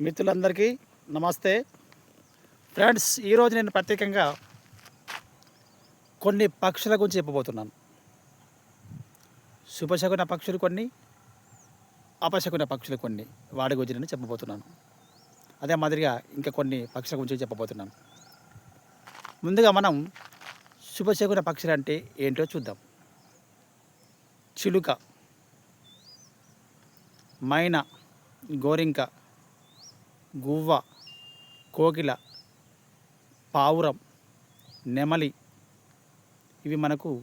మిత్రులందరికీ నమస్తే. ఫ్రెండ్స్ ఈరోజు నేను ప్రత్యేకంగా కొన్ని పక్షుల గురించి చెప్పబోతున్నాను. శుభశకున పక్షులు కొన్ని అపశకున పక్షులు కొన్ని. వాడి గురించి నేను చెప్పబోతున్నాను. అదే మాదిరిగా ఇంకా కొన్ని పక్షుల గురించి చెప్పబోతున్నాను. ముందుగా మనం శుభశకున పక్షులు అంటే ఏంటో చూద్దాం. చిలుక మైన గోరింక గువ్వ కోకిల పావురం నెమలి ఇవి మనకు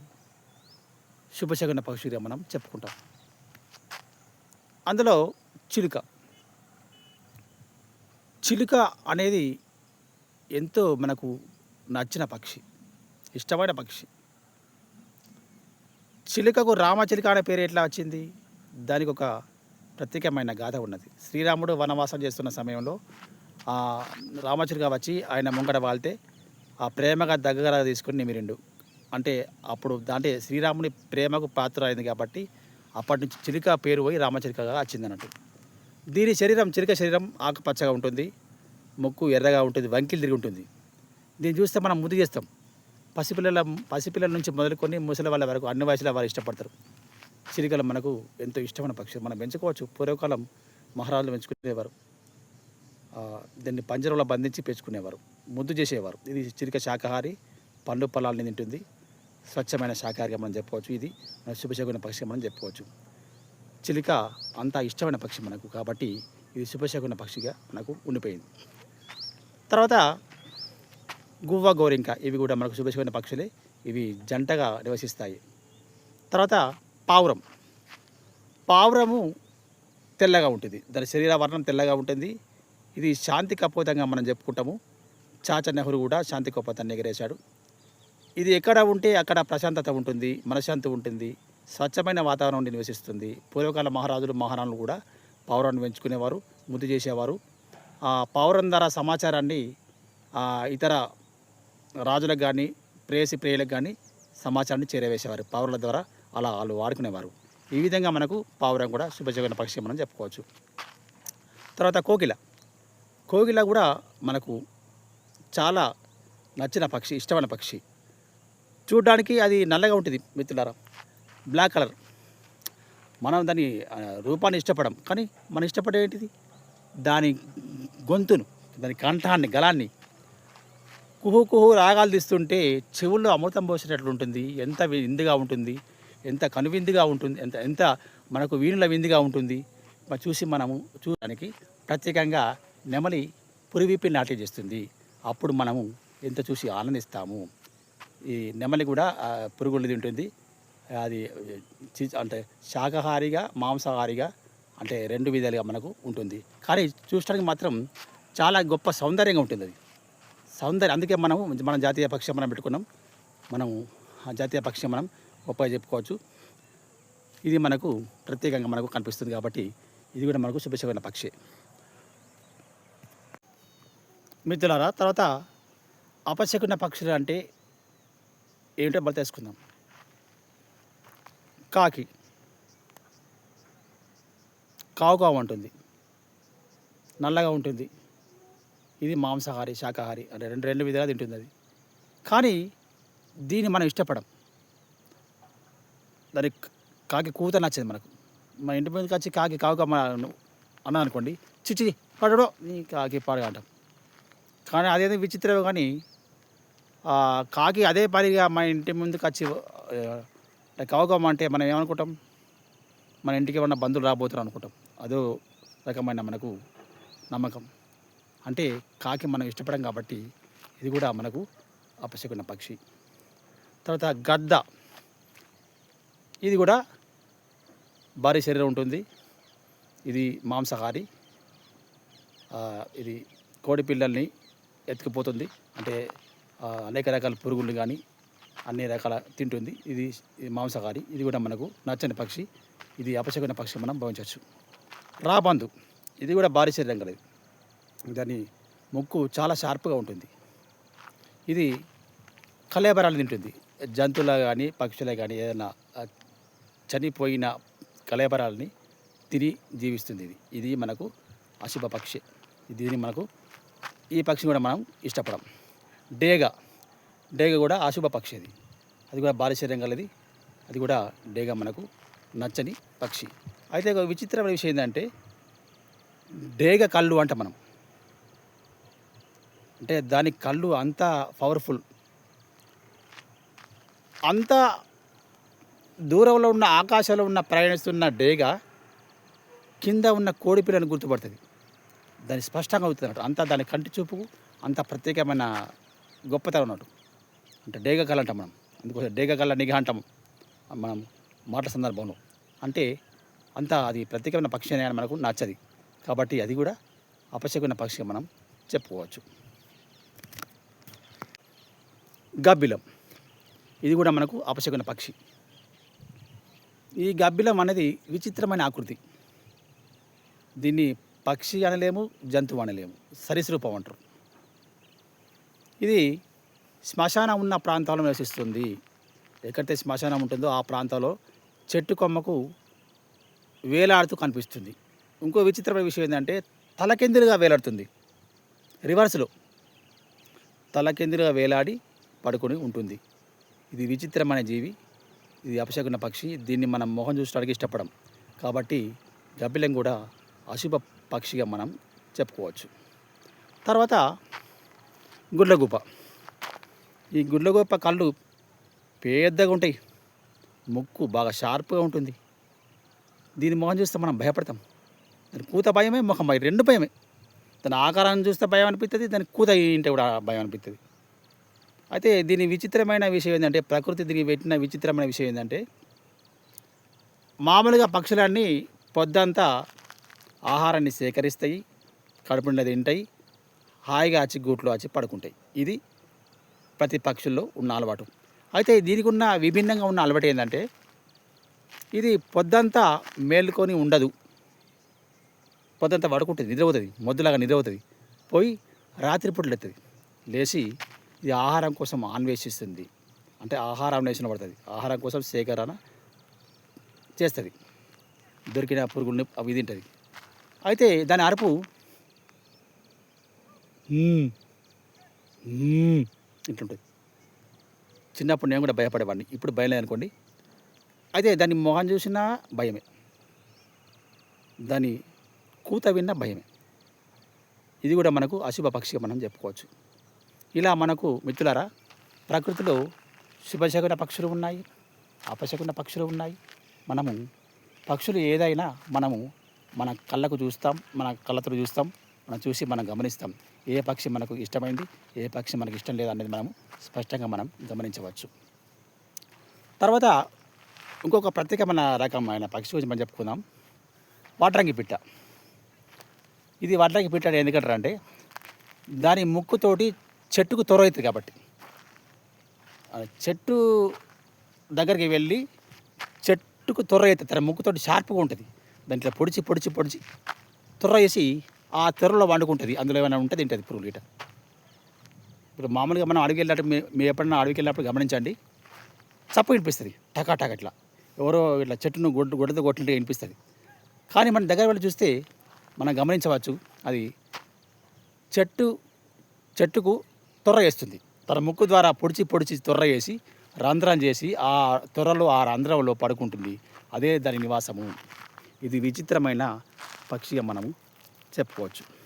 శుభశగన పక్షులుగా మనం చెప్పుకుంటాం. అందులో చిలుక. చిలుక అనేది ఎంతో మనకు నచ్చిన పక్షి ఇష్టమైన పక్షి. చిలుకకు రామచిలుక అనే పేరు ఎట్లా వచ్చింది? దానికి ఒక ప్రత్యేకమైన గాథ ఉన్నది. శ్రీరాముడు వనవాసం చేస్తున్న సమయంలో ఆ వచ్చి ఆయన ముంగట వాళ్తే ఆ ప్రేమగా దగ్గర తీసుకుని నిమిరిండు. అంటే అప్పుడు అంటే శ్రీరాముని ప్రేమకు పాత్ర అయింది కాబట్టి అప్పటి నుంచి చిలుక పేరు పోయి రామచిలుకగా వచ్చింది అన్నట్టు దీని శరీరం చిలుక శరీరం ఆకుపచ్చగా ఉంటుంది ముక్కు ఎర్రగా ఉంటుంది వంకిలు తిరిగి ఉంటుంది. దీన్ని చూస్తే మనం ముద్దు చేస్తాం. పసిపిల్లల పసిపిల్లల నుంచి మొదలుకొని ముసలి వాళ్ళ వరకు అన్ని వయసుల వారు ఇష్టపడతారు. చిలుకలు మనకు ఎంతో ఇష్టమైన పక్షి. మనం పెంచుకోవచ్చు. పూర్వకాలం మహారాజులు పెంచుకునేవారు. దీన్ని పంజరంలో బంధించి పెంచుకునేవారు. ముద్దు చేసేవారు. ఇది చిలుక శాకాహారి పండ్లు పొలాలని తింటుంది. స్వచ్ఛమైన శాకాహారిగా మనం చెప్పుకోవచ్చు ఇది మన శుభశకున పక్షి మనం చెప్పుకోవచ్చు చిలుక అంత ఇష్టమైన పక్షి మనకు. కాబట్టి ఇది శుభశకున పక్షిగా మనకు ఉండిపోయింది. తర్వాత గువ్వ గోరింక ఇవి కూడా మనకు శుభశకున పక్షులే. ఇవి జంటగా నివసిస్తాయి. తర్వాత పావురం. పావురము తెల్లగా ఉంటుంది. దాని శరీర వర్ణం తెల్లగా ఉంటుంది. ఇది శాంతి కపోతంగా మనం చెప్పుకుంటాము. చాచా నెహ్రూ కూడా శాంతి కపోతాన్ని ఎగరేశాడు. ఇది ఎక్కడ ఉంటే అక్కడ ప్రశాంతత ఉంటుంది మనశాంతి ఉంటుంది స్వచ్ఛమైన వాతావరణం నివసిస్తుంది. పూర్వకాల మహారాజులు మహారాణులు కూడా పావురాన్ని పెంచుకునేవారు ముద్దు చేసేవారు. ఆ పావురం ద్వారా సమాచారాన్ని ఇతర రాజులకు కానీ ప్రేయసి ప్రేయులకు కానీ సమాచారాన్ని చేరవేసేవారు. పావురాల ద్వారా అలా వాళ్ళు వాడుకునేవారు. ఈ విధంగా మనకు పావురం కూడా శుభజమైన పక్షి మనం చెప్పుకోవచ్చు. తర్వాత కోకిల. కోకిల కూడా మనకు చాలా నచ్చిన పక్షి ఇష్టమైన పక్షి. చూడడానికి అది నల్లగా ఉంటుంది మిత్రులారా. Black colour. మనం దాని రూపాన్ని ఇష్టపడం. కానీ మనం ఇష్టపడే ఏంటిది? దాని గొంతును దాని కంఠాన్ని గలాన్ని కుహు కుహు రాగాలు తీస్తుంటే చెవుల్లో అమృతం పోసేటట్లు ఉంటుంది ఎంత ఇందుగా ఉంటుంది. ఎంత కనువిందుగా ఉంటుంది ఎంత ఎంత మనకు వీణుల విందుగా ఉంటుంది చూసి మనము చూడడానికి ప్రత్యేకంగా నెమలి పురివిప్పి నాట్యం చేస్తుంది. అప్పుడు మనము ఎంత చూసి ఆనందిస్తాము. ఈ నెమలి కూడా ఆ, పురుగులు తింటుంది. అది అంటే శాకాహారిగా మాంసాహారిగా అంటే రెండు విధాలుగా మనకు ఉంటుంది. కానీ చూడడానికి మాత్రం చాలా గొప్ప సౌందర్యంగా ఉంటుంది అది. సౌందర్యం అందుకే మనము మన జాతీయ పక్షి మనం పెట్టుకున్నాం. మనము ఆ జాతీయ పక్షి మనం గొప్పగా చెప్పుకోవచ్చు. ఇది మనకు ప్రత్యేకంగా మనకు కనిపిస్తుంది కాబట్టి ఇది కూడా మనకు శుభశమైన పక్షి. మిత్రులారా తర్వాత అపశకున పక్షులు అంటే ఏమిటో మనం తెలుసుకుందాం. కాకి. కావు కావు నల్లగా ఉంటుంది. ఇది మాంసాహారి శాకాహారి అంటే రెండు రెండు విధాలుగా తింటుంది అది. కానీ దీన్ని మనం ఇష్టపడం. దాని కాకి కూత నచ్చింది మనకు. మన ఇంటి మీదకి వచ్చి కాకి కావుగా అన్నా అనుకోండి చిచ్చి పడడో నీ కాకి పాడుగా కానీ అదేదో విచిత్రమే కానీ కాకి అదే పనిగా మన ఇంటి ముందుకు వచ్చి కావుకమ్మ అంటే మనం ఏమనుకుంటాం? మన ఇంటికి ఏమన్నా బంధువులు రాబోతున్నారు అనుకుంటాం. అదో రకమైన మనకు నమ్మకం. అంటే కాకి మనం ఇష్టపడం కాబట్టి ఇది కూడా మనకు అపశకున్న పక్షి. తర్వాత గద్ద ఇది కూడా భారీ శరీరం ఉంటుంది. ఇది మాంసాహారి. ఇది కోడి పిల్లల్ని ఎత్తుకుపోతుంది. అంటే అనేక రకాల పురుగులు కానీ అన్ని రకాల తింటుంది. ఇది మాంసాహారి. ఇది కూడా మనకు నచ్చని పక్షి. ఇది అపశకున పక్షి మనం భావించవచ్చు. రాబందు ఇది కూడా భారీ శరీరం కలది దాని ముక్కు చాలా షార్ప్గా ఉంటుంది. ఇది కలేబరాలు తింటుంది. జంతువుల కానీ పక్షుల కానీ ఏదైనా చనిపోయిన కలేబరాలని తిని జీవిస్తుంది ఇది. ఇది మనకు అశుభ పక్షి. దీన్ని మనకు ఈ పక్షిని కూడా మనం ఇష్టపడం. డేగ. డేగ కూడా అశుభ పక్షి అది. అది కూడా బాలశరీరం కలది అది కూడా డేగ మనకు నచ్చని పక్షి. అయితే ఒక విచిత్రమైన విషయం ఏంటంటే డేగ కళ్ళు అంట మనం. అంటే దాని కళ్ళు అంత పవర్ఫుల్. అంత దూరంలో ఉన్న ఆకాశంలో ఉన్న ప్రయాణిస్తున్న డేగ కింద ఉన్న కోడి పిల్లని గుర్తుపడుతుంది. దాన్ని స్పష్టంగా అవుతుంది అన్నట్టు. అంత దాని కంటి చూపు అంత ప్రత్యేకమైన గొప్పతనం అన్నట్టు. అంటే డేగ కళ అంటాం మనం. అందుకోసం డేగ కళ నిఘా అంటాం మనం మాటల సందర్భంలో. అంటే అంత అది ప్రత్యేకమైన పక్షి అని మనకు నచ్చది. కాబట్టి అది కూడా అపశకున్న పక్షిగా మనం చెప్పుకోవచ్చు. గబ్బిలం. ఇది కూడా మనకు అపశకున పక్షి. ఈ గబ్బిలం అనేది విచిత్రమైన ఆకృతి. దీన్ని పక్షి అనలేము జంతువు అనలేము. సరీసృపం అంటారు. ఇది శ్మశానం ఉన్న ప్రాంతాల్లో నివసిస్తుంది. ఎక్కడైతే శ్మశానం ఉంటుందో ఆ ప్రాంతంలో చెట్టు కొమ్మకు వేలాడుతూ కనిపిస్తుంది. ఇంకో విచిత్రమైన విషయం ఏంటంటే తలకెందులుగా వేలాడుతుంది. రివర్స్లో తలకెందులుగా వేలాడి పడుకొని ఉంటుంది. ఇది విచిత్రమైన జీవి. ఇది అపశకున పక్షి. దీన్ని మనం మొహం చూసడానికి ఇష్టపడం. కాబట్టి గబ్బిలం కూడా అశుభ పక్షిగా మనం చెప్పుకోవచ్చు. తర్వాత గుడ్లగూప. ఈ గుడ్లగూప కళ్ళు పెద్దగా ఉంటాయి. ముక్కు బాగా షార్ప్గా ఉంటుంది. దీని మొహం చూస్తే మనం భయపడతాం. దాని కూత భయమే ముఖం భయం. రెండు భయమే. దాని ఆకారాన్ని చూస్తే భయం అనిపిస్తుంది దాని కూత ఇంటే కూడా భయం అనిపిస్తుంది అయితే దీని విచిత్రమైన విషయం ఏంటంటే ప్రకృతి దీనికి పెట్టిన విచిత్రమైన విషయం ఏంటంటే మామూలుగా పక్షులన్నీ పొద్దంతా ఆహారాన్ని సేకరిస్తాయి కడుపు నిండా తింటాయి హాయిగా వచ్చి గూట్లో వచ్చి పడుకుంటాయి. ఇది ప్రతి పక్షుల్లో ఉన్న అలవాటు. అయితే దీనికి ఉన్న విభిన్నంగా ఉన్న అలవాటు ఏంటంటే ఇది పొద్దంతా మేలుకొని ఉండదు. పొద్దంతా పడుకుంటుంది నిద్రపోతుంది మొద్దులాగా నిద్రపోతుంది. పోయి రాత్రిపూట లేస్తుంది లేచి ఇది ఆహారం కోసం అన్వేషిస్తుంది అంటే ఆహారం అన్వేషణ పడుతుంది. ఆహారం కోసం సేకరణ చేస్తుంది. దొరికిన పురుగుల్ని అవి తింటుంది. అయితే దాని అరుపు "మ్మ్, ఇట్లుంటుంది చిన్నప్పుడు నేను కూడా భయపడేవాడిని. ఇప్పుడు భయం అనుకోండి. అయితే దాని మొహం చూసినా భయమే. దాని కూత విన్నా భయమే. ఇది కూడా మనకు అశుభ పక్షిగా మనం చెప్పుకోవచ్చు. ఇలా మనకు మిత్రులారా ప్రకృతిలో శుభశకున పక్షులు ఉన్నాయి అపశకున పక్షులు ఉన్నాయి. మనము పక్షులు ఏదైనా మనము మన కళ్ళకు చూస్తాం మన కళ్ళతో చూస్తాం మనం చూసి మనం గమనిస్తాం. ఏ పక్షి మనకు ఇష్టమైంది ఏ పక్షి మనకు ఇష్టం లేదు అనేది మనము స్పష్టంగా మనం గమనించవచ్చు. తర్వాత ఇంకొక ప్రత్యేకమైన రకమైన పక్షి గురించి మనం చెప్పుకుందాం. వాటరంగి పిట్ట. ఇది వాటరంగి పిట్ట ఎందుకంటారంటే దాని ముక్కుతోటి చెట్టుకు త్వర అవుతుంది కాబట్టి. చెట్టు దగ్గరికి వెళ్ళి చెట్టుకు త్వర అవుతుంది తన ముక్కుతోటి షార్ప్గా ఉంటుంది. దాంట్లో పొడిచి పొడిచి పొడిచి త్వర వేసి ఆ త్వరలో వండుకుంటుంది. అందులో ఏమైనా ఉంటే తింటుంది పురుగులు గిట ఇప్పుడు మామూలుగా మనం అడవికి వెళ్ళినప్పుడు మీ- ఎప్పుడైనా అడవికి వెళ్ళినప్పుడు గమనించండి. చప్పు వినిపిస్తుంది. టకాటక ఇట్లా. ఎవరో ఇట్లా చెట్టును గొడ్డు గొడ్డతో కొట్టినట్టు వినిపిస్తుంది. కానీ మన దగ్గర వెళ్ళి చూస్తే మనం గమనించవచ్చు. అది చెట్టు చెట్టుకు తొర్ర వేస్తుంది. తన ముక్కు ద్వారా పొడిచి పొడిచి తొర్ర వేసి రంధ్రం చేసి ఆ తొర్రలో ఆ రంధ్రంలో పడుకుంటుంది. అదే దాని నివాసము. ఇది విచిత్రమైన పక్షిగా మనము చెప్పుకోవచ్చు.